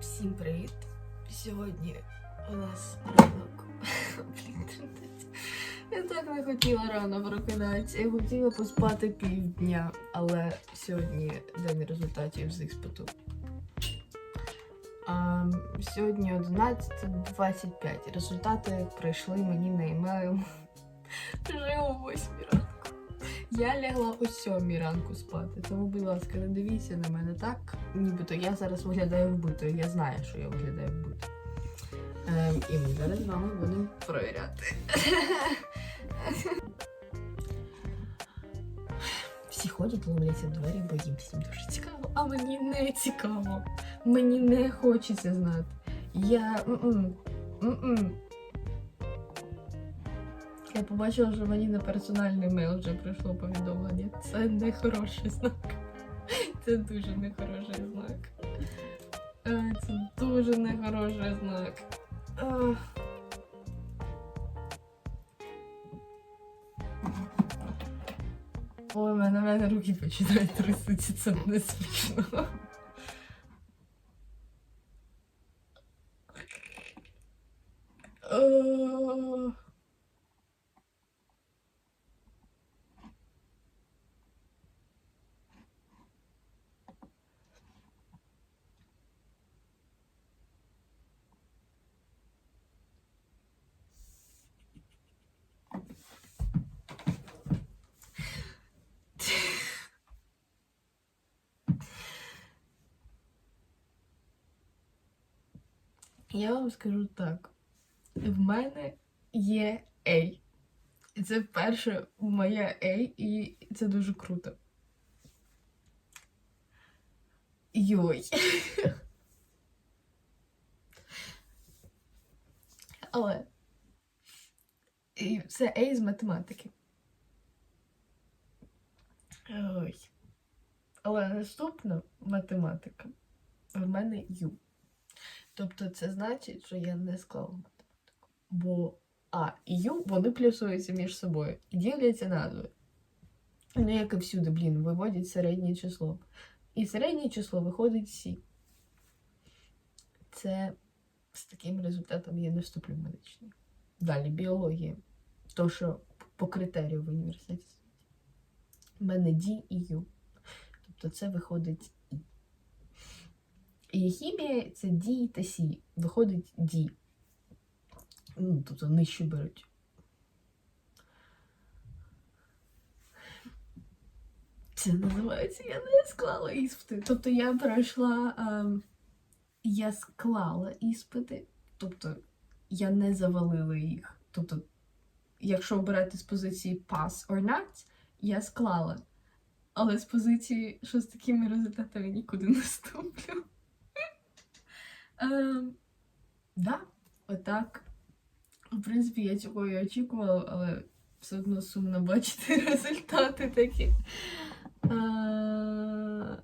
Всім привіт! Сьогодні у нас ранок. Я так не хотіла рано прокидатися. Я хотіла поспати півдня, але сьогодні день результатів з іспиту. А, сьогодні 11.25. Результати прийшли мені на емейл вже о 8 ранку. Я лягла о 7 ранку спати, тому, будь ласка, не дивіться на мене так, нібито я зараз виглядаю вбитою. Я знаю, що я виглядаю вбитою. Ем, і ми зараз з вами будемо перевіряти. Всі ходять, ломляться двері, бо їм всім дуже цікаво, а мені не цікаво. Мені не хочеться знати. Я. м-м, м-м. Я побачила, що мені на персональний мейл вже прийшло повідомлення. Це не хороший знак. Це дуже нехороший знак. Е, Це дуже нехороший знак. Ах. Ой, в мене, руки починають трясутися, це не смішно. Я вам скажу так: в мене є A. І це перше моє A, і це дуже круто. Йой. Але і це A з математики. Ой. Але наступна математика в мене Ю. Тобто це значить, що я не склала математику. Бо А і Ю вони плюсуються між собою і діляться на двоє. Ну, як і всюди, блін, виводять середнє число. І середнє число виходить Сі. Це з таким результатом я не вступлю в медичний. Далі біологія. То, що по критерію в університеті. У мене Ді і Ю. Тобто це виходить І. І хімія це Ді та Сі. Виходить Ді. Ну, тобто нижче беруть. Це називається я не склала іспити. Тобто я пройшла, ем, я склала іспити, тобто я не завалила їх. Тобто, якщо обирати з позиції pass or not, я склала. Але з позиції, що з такими результатами нікуди не вступлю. Ем, да, отак. В принципі, я цього і очікувала, але все одно сумно бачити результати такі. Е,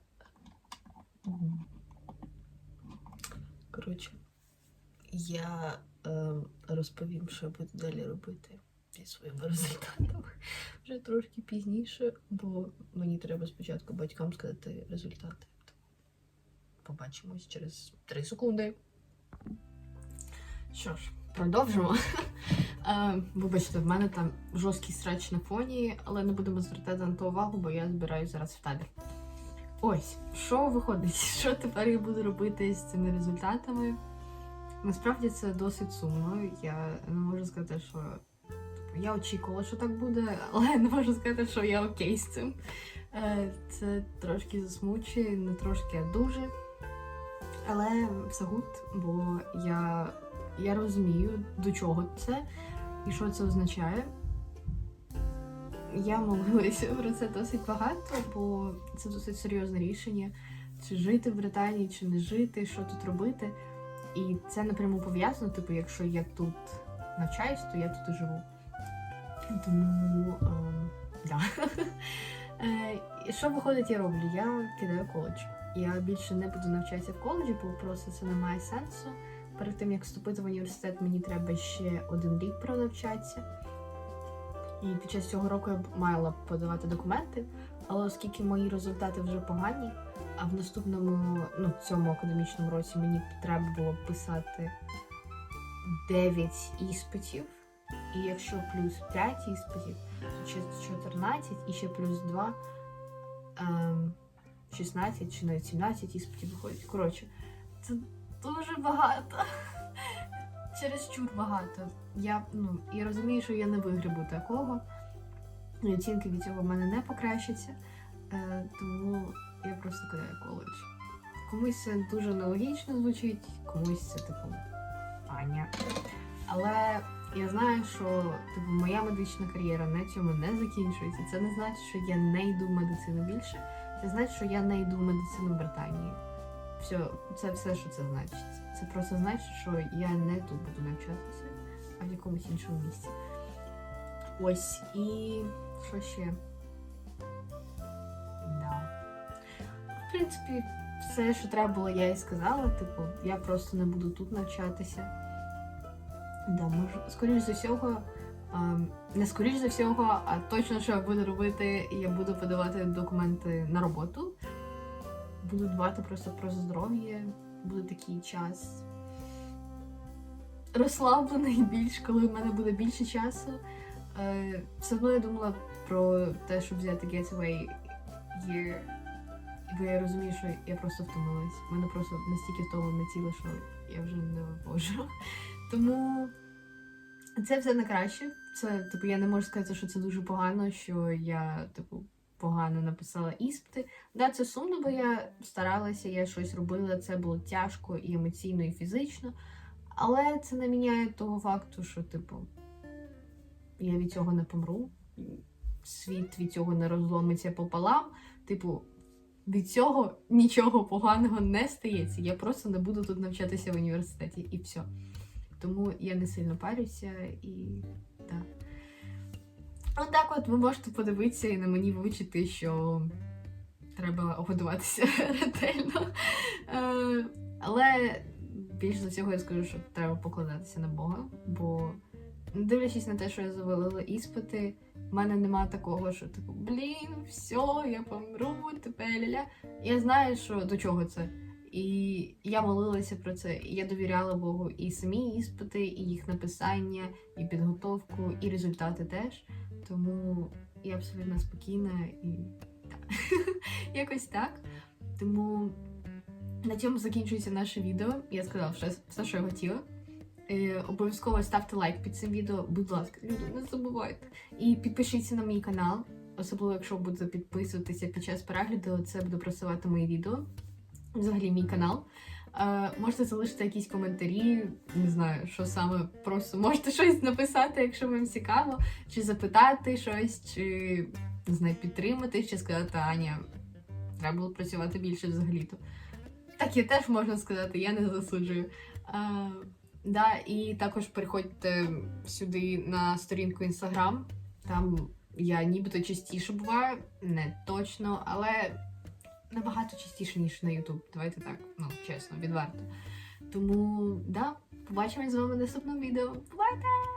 Коротше, я е, розповім, що я буду далі робити зі своїми результатами. Вже трошки пізніше, бо мені треба спочатку батькам сказати результати. Побачимось через 3 секунди. Що ж, продовжимо. Е, Вибачте, в мене там жорсткий срач на фоні, але не будемо звертати на то увагу, бо я збираюсь зараз в табір. Ось, що виходить? Що тепер я буду робити з цими результатами? Насправді це досить сумно. Я не можу сказати, що типу, я очікувала, що так буде, але не можу сказати, що я окей з цим. Е, Це трошки засмучує, не трошки, а дуже. Але все гуд, бо я, я розумію, до чого це і що це означає. Я молилася про це досить багато, бо це досить серйозне рішення, чи жити в Британії, чи не жити, що тут робити. І це напряму пов'язано, типу, якщо я тут навчаюсь, то я тут і живу. Тому ем, да. Е, що виходить, я роблю? Я кидаю коледж. Я більше не буду навчатися в коледжі, бо просто це не має сенсу. Перед тим як вступити в університет, мені треба ще один рік пронавчатися. І під час цього року я б мала подавати документи, але оскільки мої результати вже погані, А в наступному, ну, цьому академічному році мені треба було писати 9 іспитів. І якщо плюс 5 іспитів, то ще 14 і ще плюс 2, ем, 16 чи навіть 17 іспитів виходить. Коротше, це дуже багато. Через чур багато. Я, ну, я розумію, що я не вигрібу такого. І Оцінки від цього в мене не покращаться. Е, тому я просто кидаю коледж. Комусь це дуже нелогічно звучить, комусь це типу Аня. Але я знаю, що типу, моя медична кар'єра на цьому не закінчується. Це не значить, що я не йду в медицину більше. Це значить, що я не йду в медицину Британії. Все, це все, що це значить. Це просто значить, що я не тут буду навчатися, а в якомусь іншому місці. Ось і що ще? Да. В принципі, все, що треба було, я і сказала. Типу, я просто не буду тут навчатися. Да, може, скоріш за всього, не скоріш за всього, а точно, що я буду робити, я буду подавати документи на роботу. Буду дбати просто про здоров'я, буде такий час розслаблений більш, коли в мене буде більше часу. Е, все одно я думала про те, щоб взяти Getaway Year, бо я розумію, що я просто втомилась. Мене просто настільки втомлене тіло, що я вже не можу. Тому це все на краще. Це, типу, я не можу сказати, що це дуже погано, що я, типу, погано написала іспити. Да, це сумно, бо я старалася, я щось робила, це було тяжко і емоційно, і фізично. Але це не міняє того факту, що, типу, я від цього не помру. Світ від цього не розломиться пополам. Типу, від цього нічого поганого не стається. Я просто не буду тут навчатися в університеті і все. Тому я не сильно парюся і так. Отак от ви можете подивитися і на мені вивчити, що треба годуватися ретельно. Е, але більш за всього я скажу, що треба покладатися на Бога, бо дивлячись на те, що я завалила іспити, в мене нема такого, що типу, блін, все, я помру, тепер ля-ля. Я знаю, що до чого це. І я молилася про це, і я довіряла Богу і самі іспити, і їх написання, і підготовку, і результати теж. Тому я абсолютно спокійна і так. якось так. Тому на цьому закінчується наше відео. Я сказала все, все що я хотіла. Е, обов'язково ставте лайк під цим відео, будь ласка, люди, не забувайте. І підпишіться на мій канал, особливо якщо будете підписуватися під час перегляду, це буде просувати мої відео. Взагалі, мій канал. Е, можете залишити якісь коментарі, не знаю, що саме, просто можете щось написати, якщо вам цікаво, чи запитати щось, чи не знаю, підтримати, чи сказати, Аня, треба було працювати більше взагалі-то. Так і теж можна сказати, я не засуджую. Е, да, і також переходьте сюди на сторінку Instagram. Там я нібито частіше буваю, не точно, але набагато частіше, ніж на YouTube. Давайте так, ну чесно, відверто. Тому да, побачимось з вами в наступному відео. Бувайте!